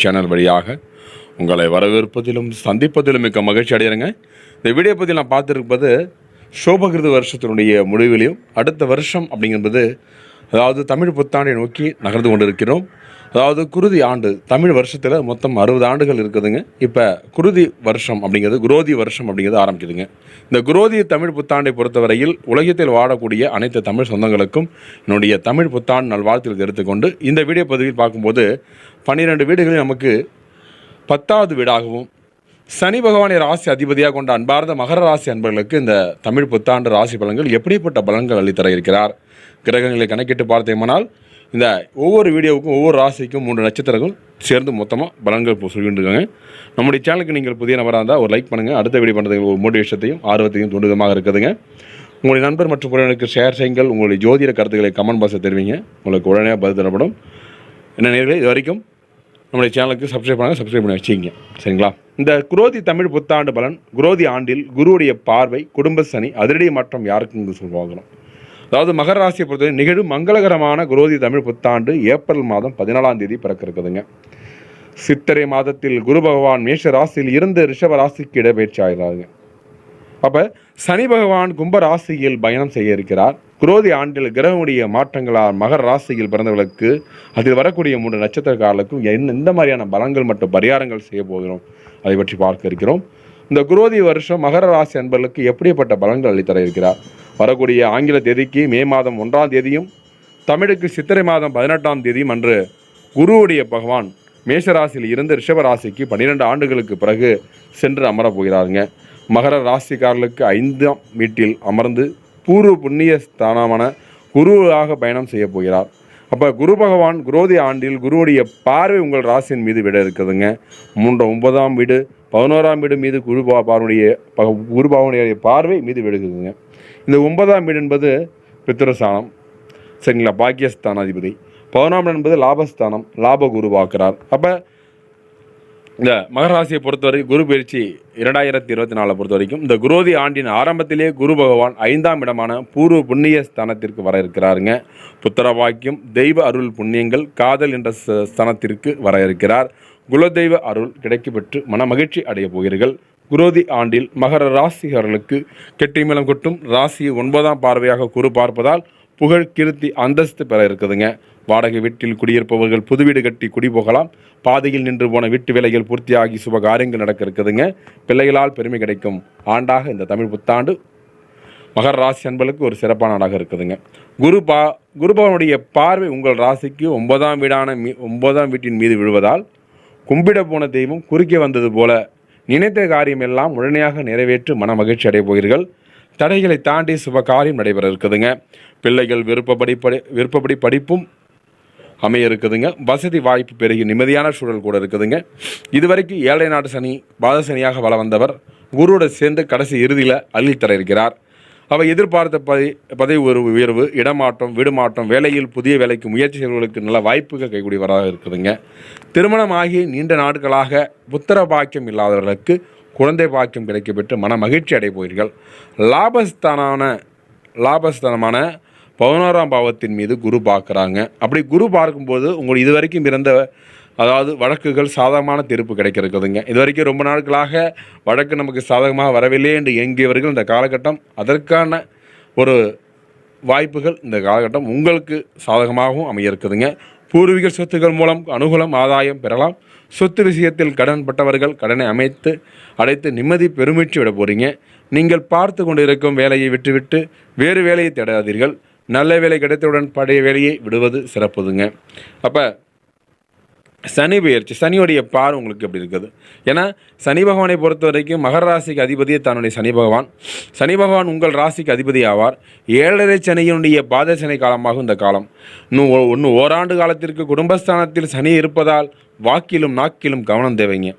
Channel வழியாக உங்களை வரவேற்பதிலும் சந்திப்பதிலும் மிக்க மகிழ்ச்சி அடைகிறேங்க. இந்த வீடியோ பற்றி நான் பார்த்துருப்பது சோபகிருத வருஷத்தினுடைய முடிவிலையும் அடுத்த வருஷம் அப்படிங்கிறது அதாவது தமிழ் புத்தாண்டை நோக்கி நகர்ந்து கொண்டிருக்கிறோம். அதாவது குருதி ஆண்டு தமிழ் வருஷத்தில் மொத்தம் அறுபது ஆண்டுகள் இருக்குதுங்க. இப்போ குருதி வருஷம் அப்படிங்கிறது குரோதி வருஷம் அப்படிங்கிறது ஆரம்பிக்குதுங்க. இந்த குரோதி தமிழ் புத்தாண்டை பொறுத்தவரையில் உலகத்தில் வாழக்கூடிய அனைத்து தமிழ் சொந்தங்களுக்கும் என்னுடைய தமிழ் புத்தாண்டு நல்வாழ்த்துக்களை எடுத்துக்கொண்டு இந்த வீடியோ பதிவில் பார்க்கும்போது பன்னிரெண்டு வீடுகளில் நமக்கு பத்தாவது வீடாகவும் சனி பகவானை ராசி அதிபதியாக கொண்ட அன்பார்ந்த மகர ராசி அன்பர்களுக்கு இந்த தமிழ் புத்தாண்டு ராசி பலன்கள் எப்படிப்பட்ட பலன்கள் அளித்தர இருக்கிறார் கிரகங்களை கணக்கிட்டு பார்த்தோமானால் இந்த ஒவ்வொரு வீடியோவுக்கும் ஒவ்வொரு ராசிக்கும் மூன்று நட்சத்திரங்கள் சேர்ந்து மொத்தமாக பலன்கள் இப்போ சொல்லிட்டு நம்முடைய சேனலுக்கு நீங்கள் புதிய நபராக இருந்தால் ஒரு லைக் பண்ணுங்கள் அடுத்த வீடியோ பண்ணுறதுக்கு ஒரு மோட்டிவேஷத்தையும் ஆர்வத்தையும் தூண்டுதமாக இருக்குதுங்க. உங்களுடைய நண்பர் மற்றும் உறவினருக்கு ஷேர் செய்யுங்கள். உங்களுடைய ஜோதிட கருத்துக்களை கமெண்ட் பாக்ஸில் தெரிவிங்க. உங்களுக்கு உடனே பதில் தரப்படும். என்ன நேர்களை இது வரைக்கும் நம்முடைய சேனலுக்கு சப்ஸ்கிரைப் பண்ணாங்க சப்ஸ்கிரைப் பண்ணி வச்சிங்க சரிங்களா? இந்த குரோதி தமிழ் புத்தாண்டு பலன் குரோதி ஆண்டில் குருவுடைய பார்வை குடும்ப சனி அதிரடி மாற்றம் யாருக்குங்கிறது சொல்லுவாங்கணும் அதாவது மகர ராசியை பொறுத்தவரை நிகழும் மங்களகரமான குரோதி தமிழ் புத்தாண்டு ஏப்ரல் மாதம் பதினாலாம் தேதி பிறக்க இருக்குதுங்க சித்திரை மாதத்தில் குரு பகவான் மேஷ ராசியில் இருந்து ரிஷப ராசிக்கு இடப்பெயர்ச்சி ஆகிறாருங்க. அப்போ சனி பகவான் கும்ப ராசியில் பயணம் செய்ய இருக்கிறார். குரோதி ஆண்டில் கிரகமுடைய மாற்றங்களால் மகர ராசியில் பிறந்தவர்களுக்கு அதில் வரக்கூடிய மூன்று நட்சத்திரக்காரர்களுக்கும் என்ன எந்த மாதிரியான பலங்கள் மற்றும் பரிகாரங்கள் செய்ய போகிறோம். அதை பற்றி பார்க்க இருக்கிறோம். இந்த குரோதி வருஷம் மகர ராசி அன்பர்களுக்கு எப்படிப்பட்ட பலன்கள் அளித்தர இருக்கிறார்? வரக்கூடிய ஆங்கில தேதிக்கு மே மாதம் ஒன்றாம் தேதியும் தமிழுக்கு சித்திரை மாதம் பதினெட்டாம் தேதியும் அன்று குருவுடைய பகவான் மேஷராசியில் இருந்து ரிஷப ராசிக்கு பன்னிரெண்டு ஆண்டுகளுக்கு பிறகு சென்று அமரப் போகிறாருங்க. மகர ராசிக்காரர்களுக்கு ஐந்தாம் வீட்டில் அமர்ந்து பூர்வ புண்ணிய ஸ்தானமான குருவாக பயணம் செய்ய போகிறார். அப்போ குரு பகவான் குரோதி ஆண்டில் குருவுடைய பார்வை உங்கள் ராசியின் மீது விட இருக்குதுங்க. மூன்று ஒன்பதாம் வீடு பதினோராம் வீடு மீது குரு பாவனுடைய குரு பாவனுடைய பார்வை மீது விடுகுதுங்க இந்த ஒன்பதாம் வீடு என்பது பித்திரஸ்தானம். சரிங்களா? பாக்கியஸ்தானாதிபதி. பதினொன்றாம் இடம் என்பது லாபஸ்தானம் லாப குருவாக்குறார் அப்போ இந்த மகராசியை பொறுத்தவரை குரு பயிற்சி இரண்டாயிரத்தி இருபத்தி நாலை பொறுத்த வரைக்கும் இந்த குரோதி ஆண்டின் ஆரம்பத்திலே குரு பகவான் ஐந்தாம் இடமான பூர்வ புண்ணிய ஸ்தானத்திற்கு வர இருக்கிறாருங்க. புத்திர வாக்கியம் தெய்வ அருள் புண்ணியங்கள் காதல் என்ற ஸ்தானத்திற்கு வர இருக்கிறார். குலதெய்வ அருள் கிடைக்கப்பெற்று மன மகிழ்ச்சி அடைய போகிறீர்கள். குரோதி ஆண்டில் மகர ராசிகர்களுக்கு கெட்டிமலம் கொட்டும் ராசியை ஒன்பதாம் பார்வையாக குரு பார்ப்பதால் புகழ் கீர்த்தி அந்தஸ்து பெற இருக்குதுங்க. வாடகை வீட்டில் குடியிருப்பவர்கள் புது வீடு கட்டி குடி போகலாம். பாதையில் நின்று போன வீட்டு வேலைகள் பூர்த்தியாகி சுப காரியங்கள் நடக்க இருக்குதுங்க. பிள்ளைகளால் பெருமை கிடைக்கும். ஆண்டாக இந்த தமிழ் புத்தாண்டு மகர ராசி அன்பர்களுக்கு ஒரு சிறப்பான நாடாக இருக்குதுங்க. குரு பா குருபவனுடைய பார்வை உங்கள் ராசிக்கு ஒன்பதாம் வீடான மீ ஒன்பதாம் வீட்டின் மீது விழுவதால் கும்பிட போன தெய்வம் குறுக்கே வந்தது போல நினைத்த காரியம் எல்லாம் உடனடியாக நிறைவேற்று மன மகிழ்ச்சி அடைய போகிறீர்கள். தடைகளை தாண்டி சுப காரியம் நடைபெற இருக்குதுங்க பிள்ளைகள் விருப்பப்படி படி விருப்பப்படி படிப்பும் அமைய இருக்குதுங்க வசதி வாய்ப்பு பெருகி நிம்மதியான சூழல் கூட இருக்குதுங்க. இதுவரைக்கும் ஏழை நாட்டு சனி பாத சனியாக வள வந்தவர் குருவோட சேர்ந்து கடைசி இறுதியில் அள்ளித்தர இருக்கிறார் அவர் எதிர்பார்த்த பதி பதவி ஒரு உயர்வு இடமாற்றம் விடுமாற்றம் வேலையில் புதிய வேலைக்கு முயற்சி செய்வர்களுக்கு நல்ல வாய்ப்புகள் கைகூடியவராக இருக்குதுங்க. திருமணமாகி நீண்ட நாட்களாக புத்திர பாக்கியம் இல்லாதவர்களுக்கு குழந்தை பாக்கியம் கிடைக்கப்பெற்று மன மகிழ்ச்சி அடைய லாபஸ்தானான லாபஸ்தானமான பதினோராம் பாவத்தின் மீது குரு பார்க்குறாங்க. அப்படி குரு பார்க்கும்போது உங்களுக்கு இது வரைக்கும் இருந்த அதாவது வழக்குகள் சாதகமான தீர்ப்பு கிடைக்கிறதுங்க இது வரைக்கும் ரொம்ப நாட்களாக வழக்கு நமக்கு சாதகமாக வரவில்லை என்று இயங்கியவர்கள் இந்த காலகட்டம் அதற்கான ஒரு வாய்ப்புகள் இந்த காலகட்டம் உங்களுக்கு சாதகமாகவும் அமைய இருக்குதுங்க பூர்வீக சொத்துக்கள் மூலம் அனுகூலம் ஆதாயம் பெறலாம். சொத்து விஷயத்தில் கடன் பட்டவர்கள் கடனை அமைத்து அடைத்து நிம்மதி பெருமிச்சு விட போகிறீங்க நீங்கள் பார்த்து கொண்டிருக்கும் வேலையை விட்டுவிட்டு வேறு வேலையை தேடாதீர்கள். நல்ல வேலை கிடைத்தவுடன் பழைய வேலையை விடுவது சிறப்புதுங்க. அப்போ சனி பெயர்ச்சி சனியோடைய பார் உங்களுக்கு எப்படி இருக்குது? ஏன்னா சனி பகவானை பொறுத்த வரைக்கும் மகர ராசிக்கு அதிபதியே தன்னுடைய சனி பகவான். சனி பகவான் உங்கள் ராசிக்கு அதிபதி ஆவார். ஏழரை சனியினுடைய பாத சனி காலமாகும் இந்த காலம். இன்னும் ஒ- இன்னும் ஓராண்டு காலத்திற்கு குடும்பஸ்தானத்தில் சனி இருப்பதால் வாக்கிலும் நாக்கிலும் கவனம் தேவைங்க.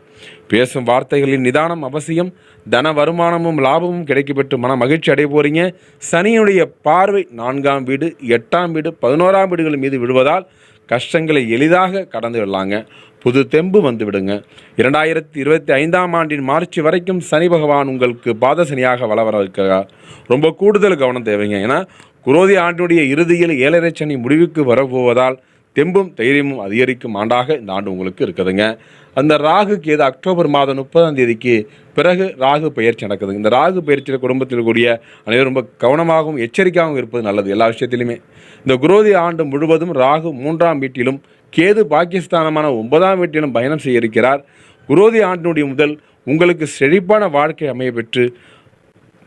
பேசும் வார்த்தைகளின் நிதானம் அவசியம் தன வருமானமும் லாபமும் கிடைக்கப்பெற்று மன மகிழ்ச்சி அடைய போகிறீங்க சனியுடைய பார்வை நான்காம் வீடு எட்டாம் வீடு பதினோராம் வீடுகள் மீது விழுவதால் கஷ்டங்களை எளிதாக கடந்து விடலாங்க. புது தெம்பு வந்து விடுங்க. இரண்டாயிரத்தி இருபத்தி ஐந்தாம் ஆண்டின் மார்ச் வரைக்கும் சனி பகவான் உங்களுக்கு பாதசனியாக வள வர இருக்கிறார் ரொம்ப கூடுதல் கவனம் தேவைங்க. ஏன்னா குரோதி ஆண்டுடைய இறுதியில் ஏழரை சனி முடிவுக்கு வரப்போவதால் தெம்பும் தைரியமும் அதிகரிக்கும் ஆண்டாக இந்த ஆண்டு உங்களுக்கு இருக்குதுங்க. அந்த ராகு கேது அக்டோபர் மாதம் முப்பதாம் தேதிக்கு பிறகு ராகு பயிற்சி நடக்குதுங்க. இந்த ராகு பயிற்சியில் குடும்பத்தில் கூடிய அனைவரும் ரொம்ப கவனமாகவும் எச்சரிக்கையாகவும் இருப்பது நல்லது எல்லா விஷயத்திலுமே. இந்த குரோதி ஆண்டு முழுவதும் ராகு மூன்றாம் வீட்டிலும் கேது பாகிஸ்தானமான ஒன்பதாம் வீட்டிலும் பயணம் செய்ய இருக்கிறார். குரோதி ஆண்டினுடைய முதல் உங்களுக்கு செழிப்பான வாழ்க்கை அமைய பெற்று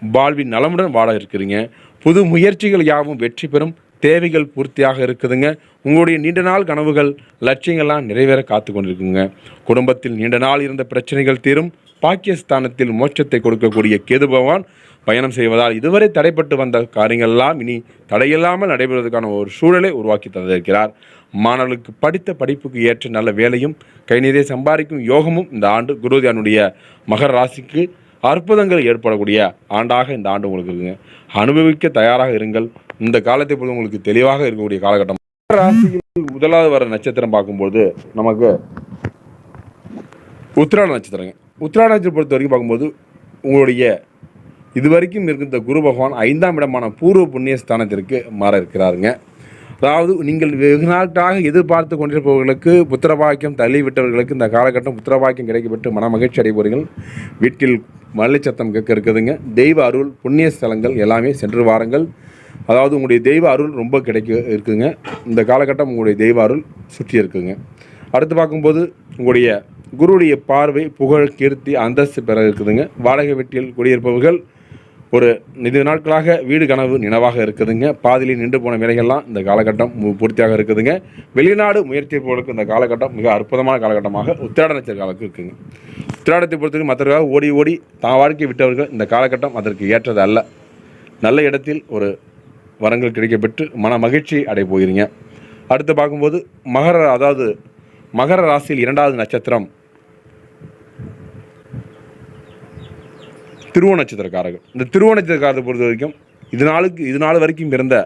வாழ்வின் நலமுடன் வாழ இருக்கிறீங்க. புது முயற்சிகள் யாவும் வெற்றி பெறும். தேவைகள் பூர்த்தியாக இருக்குதுங்க. உங்களுடைய நீண்ட நாள் கனவுகள் லட்சியங்கள்லாம் நிறைவேற காத்து கொண்டிருக்குங்க குடும்பத்தில் நீண்ட நாள் இருந்த பிரச்சனைகள் தீரும். பாகிஸ்தானத்தில் மோட்சத்தை கொடுக்கக்கூடிய கேது பகவான் பயணம் செய்வதால் இதுவரை தடைப்பட்டு வந்த காரியங்கள்லாம் இனி தடையில்லாமல் நடைபெறுவதற்கான ஒரு சூழலை உருவாக்கி தந்திருக்கிறார். மாணவர்களுக்கு படித்த படிப்புக்கு ஏற்ற நல்ல வேலையும் கை நிறைய சம்பாதிக்கும் யோகமும் இந்த ஆண்டு குருதியானுடைய மகர ராசிக்கு அற்புதங்கள் ஏற்படக்கூடிய ஆண்டாக இந்த ஆண்டு உங்களுக்கு இருக்குங்க. அனுபவிக்க தயாராக இருங்கள். இந்த காலத்தை பொழுது உங்களுக்கு தெளிவாக இருக்கக்கூடிய காலகட்டம். ராசியில் முதலாவது வர நட்சத்திரம் பார்க்கும்போது நமக்கு உத்திராட நட்சத்திரங்க. உத்திராட நட்சத்திரம் பொறுத்த வரைக்கும் பார்க்கும்போது உங்களுடைய இதுவரைக்கும் இருக்கின்ற குரு பகவான் ஐந்தாம் இடமான பூர்வ புண்ணிய ஸ்தானத்திற்கு மாற இருக்கிறாருங்க. அதாவது நீங்கள் வெகு நாட்டாக எதிர்பார்த்து கொண்டிருப்பவர்களுக்கு புத்திரபாக்கியம் தள்ளி விட்டவர்களுக்கு இந்த காலகட்டம் புத்திரபாக்கியம் கிடைக்கப்பட்டு மன மகிழ்ச்சி அடைபவர்கள் வீட்டில் மல்லிச்சத்தம் சத்தம் கேட்க இருக்குதுங்க. தெய்வ அருள் புண்ணிய ஸ்தலங்கள் எல்லாமே சென்று வாருங்கள். அதாவது உங்களுடைய தெய்வ அருள் ரொம்ப கிடைக்க இருக்குதுங்க இந்த காலகட்டம் உங்களுடைய தெய்வ அருள் சுற்றி இருக்குங்க. அடுத்து பார்க்கும்போது உங்களுடைய குருடைய பார்வை புகழ் கீர்த்தி அந்தஸ்து பெற இருக்குதுங்க. வாடகை வெட்டியில் குடியிருப்பவர்கள் ஒரு நிதி நாட்களாக வீடு கனவு நினைவாக இருக்குதுங்க. பாதியில் நின்று போன வேலைகள்லாம் இந்த காலகட்டம் பூர்த்தியாக இருக்குதுங்க. வெளிநாடு முயற்சிப்பவர்களுக்கு இந்த காலகட்டம் மிக அற்புதமான காலகட்டமாக உத்திராட நட்சத்திர காலத்துக்கு இருக்குங்க. உத்திராடத்தை பொறுத்தவரைக்கும் மற்றவர்களாக ஓடி ஓடி தான் வாழ்க்கை விட்டவர்கள் இந்த காலகட்டம் அதற்கு ஏற்றது அல்ல. நல்ல இடத்தில் ஒரு வரங்கள் கிடைக்கப்பெற்று மன மகிழ்ச்சி அடைய போகிறீங்க. அடுத்து பார்க்கும்போது மகர அதாவது மகர ராசியில் இரண்டாவது நட்சத்திரம். திருவோண நட்சத்திரக்காரர்கள். இந்த திருவோண நட்சத்திரக்காரத்தை பொறுத்த வரைக்கும் இது நாளுக்கு இது நாள் வரைக்கும் இருந்த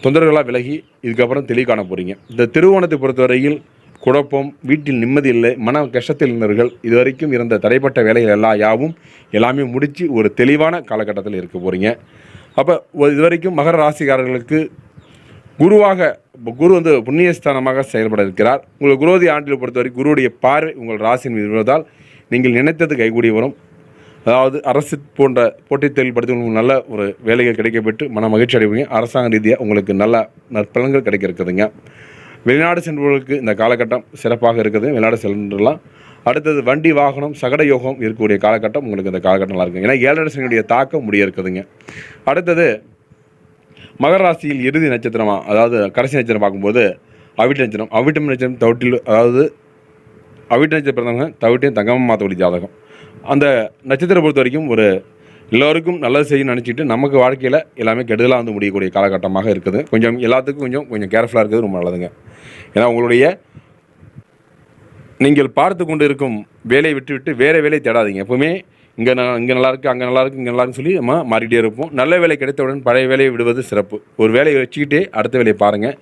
தொந்தரவுகளாக விலகி இதுக்கப்புறம் தெளிவு காண போகிறீங்க இந்த திருவோணத்தை பொறுத்தவரையில் குழப்பம் வீட்டில் நிம்மதி இல்லை மன கஷ்டத்தில் இருந்தவர்கள் இதுவரைக்கும் இருந்த தடைப்பட்ட வேலைகள் எல்லாம் யாவும் எல்லாமே முடித்து ஒரு தெளிவான காலகட்டத்தில் இருக்க போகிறீங்க அப்போ இதுவரைக்கும் மகர ராசிக்காரர்களுக்கு குருவாக இப்போ குரு வந்து புண்ணியஸ்தானமாக செயல்பட இருக்கிறார் உங்கள் குரோதி ஆண்டில் பொறுத்தவரை குருவுடைய பார்வை உங்கள் ராசியின் மீது விழுவதால் நீங்கள் நினைத்தது கைகூடி வரும். அதாவது அரசு போன்ற போட்டித் தொழில் படித்தவங்களுக்கு நல்ல ஒரு வேலைகள் கிடைக்கப்பட்டு மன மகிழ்ச்சி அடைவீங்க. அரசாங்க ரீதியாக உங்களுக்கு நல்ல நற்பலன்கள் கிடைக்க இருக்குதுங்க வெளிநாடு சென்றவர்களுக்கு இந்த காலகட்டம் சிறப்பாக இருக்குது. வெளிநாடு சென்றலாம் அடுத்தது வண்டி வாகனம் சகட யோகம் இருக்கக்கூடிய காலகட்டம். உங்களுக்கு இந்த காலகட்டம் நல்லா இருக்கும். ஏன்னா ஏழரை சனியுடைய தாக்கம் முடிய இருக்குதுங்க. அடுத்தது மகர ராசியில் இறுதி நட்சத்திரமா அதாவது கடைசி நட்சத்திரம் பார்க்கும்போது அவிட்ட நட்சத்திரம் அவிட்டம் நட்சத்திரம் தவிட்டில் அதாவது அவிட்ட நட்சத்திரம் பிறந்தவங்க தவிட்டையும் தங்கமாக மாற்றக்கூடிய ஜாதகம். அந்த நட்சத்திரம் பொறுத்த வரைக்கும் ஒரு எல்லோருக்கும் நல்லது செய்யணும்னு நினச்சிட்டு நமக்கு வாழ்க்கையில் எல்லாமே கெடுதலாக வந்து முடியக்கூடிய காலகட்டமாக இருக்குது. கொஞ்சம் எல்லாத்துக்கும் கொஞ்சம் கொஞ்சம் கேர்ஃபுல்லாக இருக்கிறது ரொம்ப நல்லதுங்க. ஏன்னா உங்களுடைய நீங்கள் பார்த்து கொண்டு இருக்கும் வேலையை விட்டுவிட்டு வேறு வேலையை தேடாதீங்க. எப்போவுமே இங்கே நான் இங்கே நல்லா இருக்குது அங்கே நல்லாயிருக்கு இங்கே நல்லாருக்குன்னு சொல்லி நம்ம மாறிட்டே இருப்போம். நல்ல வேலை கிடைத்தவுடன் பழைய வேலையை விடுவது சிறப்பு. ஒரு வேலையை வச்சுக்கிட்டே அடுத்த வேலையை பாருங்கள்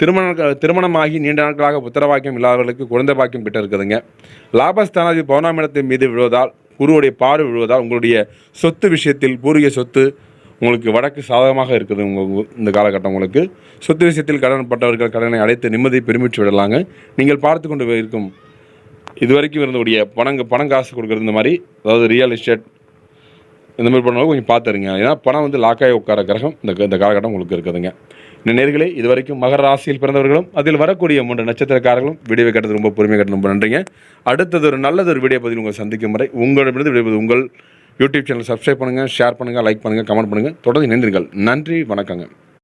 திருமணம் திருமணமாகி நீண்ட நாட்களாக புத்திரவாக்கியம் இல்லாதவர்களுக்கு குழந்தை பாக்கியம் பெற்று இருக்குதுங்க லாபஸ்தானாதி பௌர்ணமிடத்தின் மீது விழுவதால் குருவுடைய பார்வை விழுவதால் உங்களுடைய சொத்து விஷயத்தில் பூர்வீக சொத்து உங்களுக்கு வடக்கு சாதகமாக இருக்குது உங்கள் இந்த காலகட்டம் உங்களுக்கு. சொத்து விஷயத்தில் கடன்பட்டவர்கள் கடனை அடைத்து நிம்மதியை பெருமிச்சு விடலாங்க. நீங்கள் பார்த்து கொண்டு இருக்கும் இது வரைக்கும் இருந்தக்கூடிய பணங்க பணம் காசு கொடுக்குறது இந்த மாதிரி அதாவது ரியல் எஸ்டேட் இந்த மாதிரி பண்ணவங்க கொஞ்சம் பார்த்துருங்க ஏன்னா பணம் வந்து லாக்காய் உட்கார கிரகம் இந்த இந்த காலகட்டம் உங்களுக்கு இருக்குதுங்க. இந்த நேர்களே இது வரைக்கும் மகர ராசியில் பிறந்தவர்களும் அதில் வரக்கூடிய மூன்று நட்சத்திரக்காரர்களும் வீடியோ கேட்டது ரொம்ப பொறுமை கேட்டது ரொம்ப நன்றிங்க. அடுத்தது ஒரு நல்லது ஒரு வீடியோ பதில் உங்களை சந்திக்கும் வரை உங்களிடமிருந்து விடைபது உங்கள் யூடியூப் சேனல் சப்ஸ்கிரைப் பண்ணுங்கள் ஷேர் பண்ணுங்கள் லைக் பண்ணுங்கள் கமெண்ட் பண்ணுங்கள் தொடர்ந்து இணைந்தீர்கள் நன்றி வணக்கங்க.